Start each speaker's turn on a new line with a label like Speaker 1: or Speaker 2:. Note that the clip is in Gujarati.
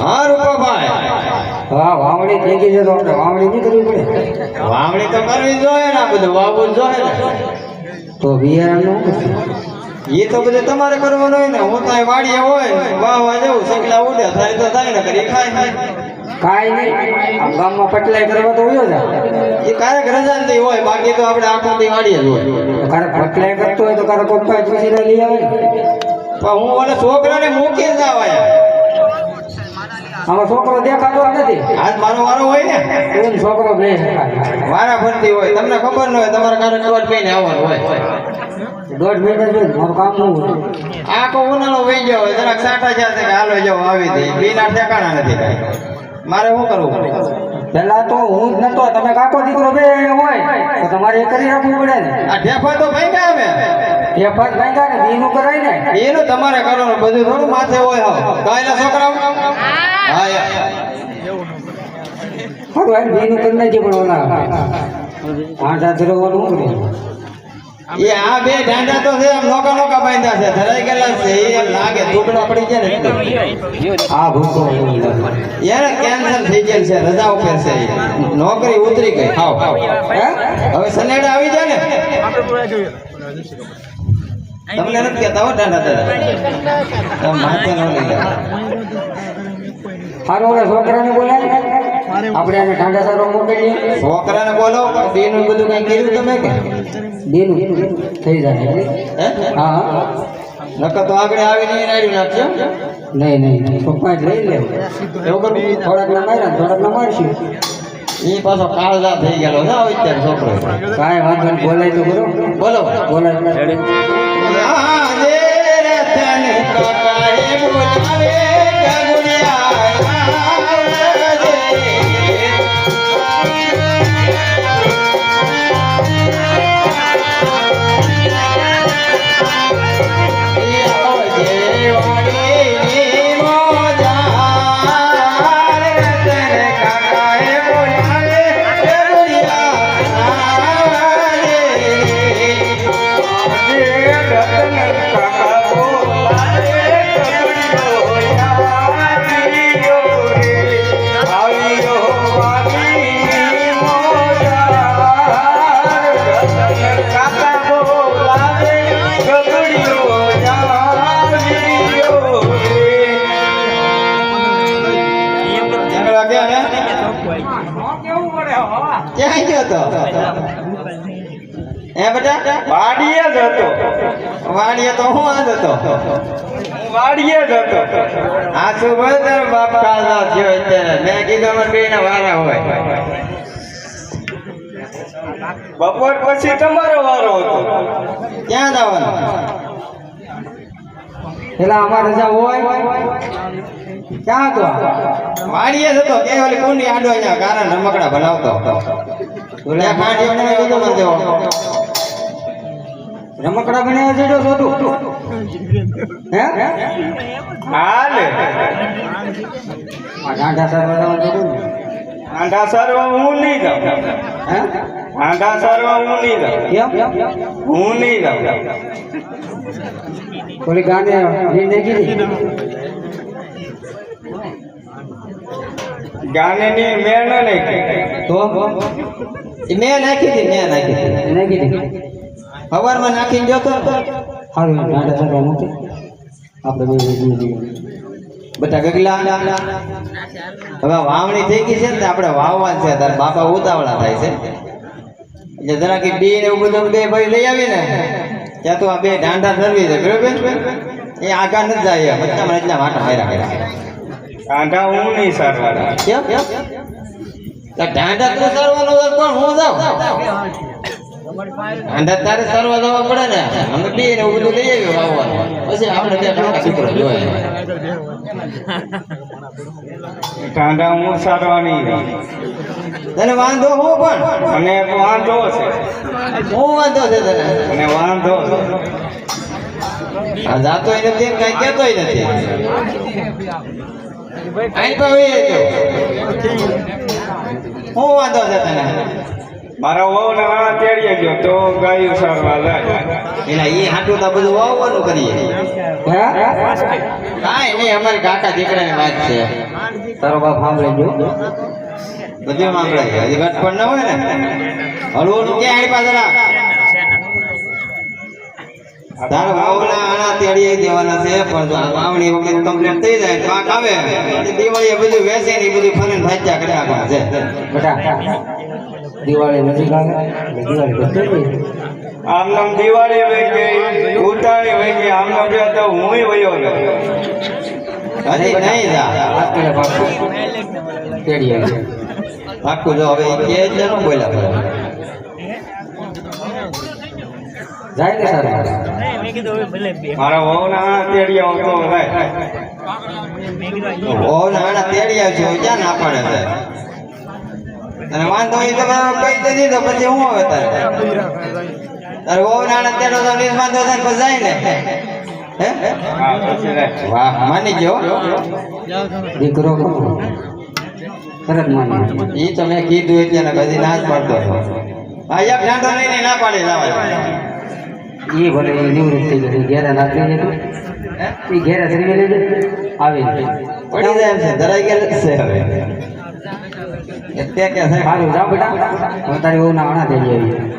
Speaker 1: હા રૂપાભાઈ.
Speaker 2: હા વાવણી થઈ ગઈ છે તો આપણે વાવણી નહીં કરવી પડે.
Speaker 1: વાવણી તો કરવી જોઈએ ને આ બધું વાવવું જોઈએ ને.
Speaker 2: તો બિયારણ
Speaker 1: એ તો બધું તમારે કરવાનું હોય ને હું ત્યાં વાડીએ હોય વાવવા જવું સગલા ઉડે થાય તો થાય ને કરી ખાય.
Speaker 2: કાંઈ નહીં આમ ગામમાં પટલાઈ કરવા તો હોય જ.
Speaker 1: એ ક્યારેક રજા હોય બાકી તો આપણે આખો દી વાડીએ જ હોય.
Speaker 2: કારે પટલાઈ કરતો હોય તો કારે પપ્પા પછી લઈ આવે
Speaker 1: પણ હું ઓલા છોકરાને મૂકી જ આવાયા.
Speaker 2: આમાં છોકરો દેખાતો જ નથી.
Speaker 1: આજ મારો વારો હોય ને?
Speaker 2: એમ છોકરો બે
Speaker 1: વારા ફરતી હોય. તમને ખબર ન હોય તમારે ક્યારેક દોઢ મહિને આવવાનું હોય.
Speaker 2: દોઢ મહિને જો મારું કામનું હોય.
Speaker 1: આખો ઉનાળો વહી ગયો હોય જરાક સાટા છે કે હાલો જાઓ આવી દે. બીના ઠેકાણા નથી કાંઈ. મારે શું કરવું?
Speaker 2: પેલા તો હું જ નતો તમે કાકો દીકરો બે હોય તો તમારે એ કરી રાખવું પડે ને.
Speaker 1: આ ઠેફા તો ભાઈ ગયા અમે
Speaker 2: ફાટ ભાંગા ને બીનું કરાય ને.
Speaker 1: એનું તમારે કરવાનું બધું થોડું માથે હોય હવે. કાયલા છોકરાઓ?
Speaker 2: કરી પણ ઓલા આંટા ધરવાનું કરે
Speaker 1: એ આ બે ઢાંડા તો છે આમ નોકા નોકા બાંધ્યા છે. ધરાઈ ગયેલા છે એ એમ લાગે ટુકડા પડી જાય ને.
Speaker 2: આ ભૂખો
Speaker 1: યાર કેન્સલ થઈ ગયેલ છે રજા ઉપર છે નોકરી ઉતરી ગઈ. હાવ હવે. સનેડા આવી જાય ને. તમને નથી કહેતા હો ઢાંડા દાદા માથે ન લઈ જાઓ.
Speaker 2: હારો હવે છોકરાને બોલાય આપણે આને ઠાંડા સારો મોકલીએ
Speaker 1: છોકરાને બોલો બેનું બધું કઈ કર્યું તમે કે?
Speaker 2: દીનું થઈ જાય
Speaker 1: હે
Speaker 2: હા? હા.
Speaker 1: નકર તો આગળ આવીને એને આડ્યું નાખજો.
Speaker 2: નહીં નહીં પપ્પા જ લઈ લેવું.
Speaker 1: એવું કરું?
Speaker 2: થોડાક ના માર્યા થોડાક ના મારશું.
Speaker 1: એ પાછો કાળજા થઈ ગયેલો છે હવે અત્યારે છોકરો.
Speaker 2: કાંઈ વાંધો નહીં બોલાય તો બોલો
Speaker 1: બોલો.
Speaker 2: બોલાય
Speaker 1: કાકાએ બોલાવે ગગુડિયા ક્યાં ગયો તો બેટા?
Speaker 3: વાડીએ જ હતો.
Speaker 1: વાડીએ તો હું આજ હતો?
Speaker 3: વાડીએ જ હતો.
Speaker 1: આ શું બાપ કાળા થયો અત્યારે. મેં કીધું અમારે બે વારા હોય.
Speaker 3: બપોર પછી તમારો વારો હતો.
Speaker 1: ક્યાં જવાનો?
Speaker 2: પેલા અમારે રજા હોય. ક્યાં હતો? વાણીએ
Speaker 1: વાડીએ જ હતો. કે ઓલી કુંડી આડો અહીંયા કારણ રમકડા બનાવતો ઓલા ખાંડી મને દેવો
Speaker 2: રમકડા બનાવ્યા છે જો હે?
Speaker 3: હાલ.
Speaker 2: સારવા ને.
Speaker 3: આંધા સરવા હું નહીં જાઉં.
Speaker 2: હે?
Speaker 3: આંધા સરવા હું નહીં જાઉં.
Speaker 2: કેમ?
Speaker 3: હું નહીં જાઉં.
Speaker 2: ઓલી ગાને લીને કીધી
Speaker 3: ગાને ની મેળ નહીં
Speaker 2: તો?
Speaker 1: મેં નાખી હતી મેં નાખી સવારમાં નાખીને
Speaker 2: ઠાંડા સારવા મૂકી આપણે
Speaker 1: બધા ગગલા. હવે વાવણી થઈ ગઈ છે ને આપણે વાવવા છે. તાર બાપા ઉતાવળા થાય છે. એટલે જરાક એ બી ને એવું બધું બે ભાઈ લઈ આવી ને ત્યાં તો આ બે ડાંડા ધરવી છે. બરોબર એ આગળ નથી જાય. બચ્ચામાં એટલા માટે માર્યા. કર્યા
Speaker 3: આંધા હું નહીં સારવાર.
Speaker 1: કેમ? તો ઢાંઢા તું સરવાનો પણ હું જાઉં? તારે સરવા જવા પડે ને? અમે બે ને એવું બધું લઈ આવ્યો વાવવાનું. પછી આપણે બે કાકા છોકરો જોઈએ
Speaker 3: કાંધા હું સારવાની.
Speaker 1: તને વાંધો હું પણ.
Speaker 3: અને વાંધો છે.
Speaker 1: હું વાંધો છે તને?
Speaker 3: અને વાંધો
Speaker 1: આ જાતોય નથી કઈ કાંઈ કહેતોય નથી. આઈ તો. હું વાંધો છે તને.
Speaker 3: મારા વહુ ને વાળા તેડીએ ગયો તો ગાયું સારવા જાય
Speaker 1: એટલે એ હાટું તો બધું વાવવાનું કરીએ. કાંઈ નહીં અમારે કાકા દીકરાની વાત છે.
Speaker 2: તારો બાપ સાંભળી ગયો
Speaker 1: બધું માંગડાય હજી ઘટપણ ન હોય ને. હળવું ક્યાં આવી પાછળ તારો વાવના તેડીએ દેવાના છે પણ વાવણી વખત કમ્પ્લીટ થઈ જાય પાક આવે દિવાળીએ બધું વેચે ને બધું ફરીને ભાજ્યા કર્યા કરે છે.
Speaker 2: બેટા દિવાળી નજીક આવે દિવાળી બધું
Speaker 3: આમ નામ દિવાળી વહી ગઈ ઉતાળી વહી ગઈ આમ નામ ગયા તો હું વયો
Speaker 1: હજી નહીં જા.
Speaker 2: આજકાલે પાકું. તેડી આવી.
Speaker 1: પાકું જો હવે કે જ ન બોલ્યા.
Speaker 2: જાય ને સર?
Speaker 3: મારા વહુ ને આવતો
Speaker 1: તેડી ક્યાં ના પાડે છે? અને વાંધો હોય તો કઈ તો દીધો પછી હું આવે તારે? તારે વહુના આણા તેડો તો વાંધો થાય પછી જાય ને? હે? વાહ માની ગયો.
Speaker 2: દીકરો? તરત માની
Speaker 1: ઈ તો મેં કીધું એટલે કદી ના જ પાડતો હતો. હા એક લઈને ના પાડી
Speaker 2: એ ભલે નિવૃત્ત થઈ ગયું ઘેરે દીધું એ ઘેરે થઈ લેજે. આવી
Speaker 1: પડી જાય એમ છે ધરાઈ ગયેલ છે હવે. કે છે?
Speaker 2: સારું જાઓ બેટા. તારી બહુ ના આણા થઈ આવી.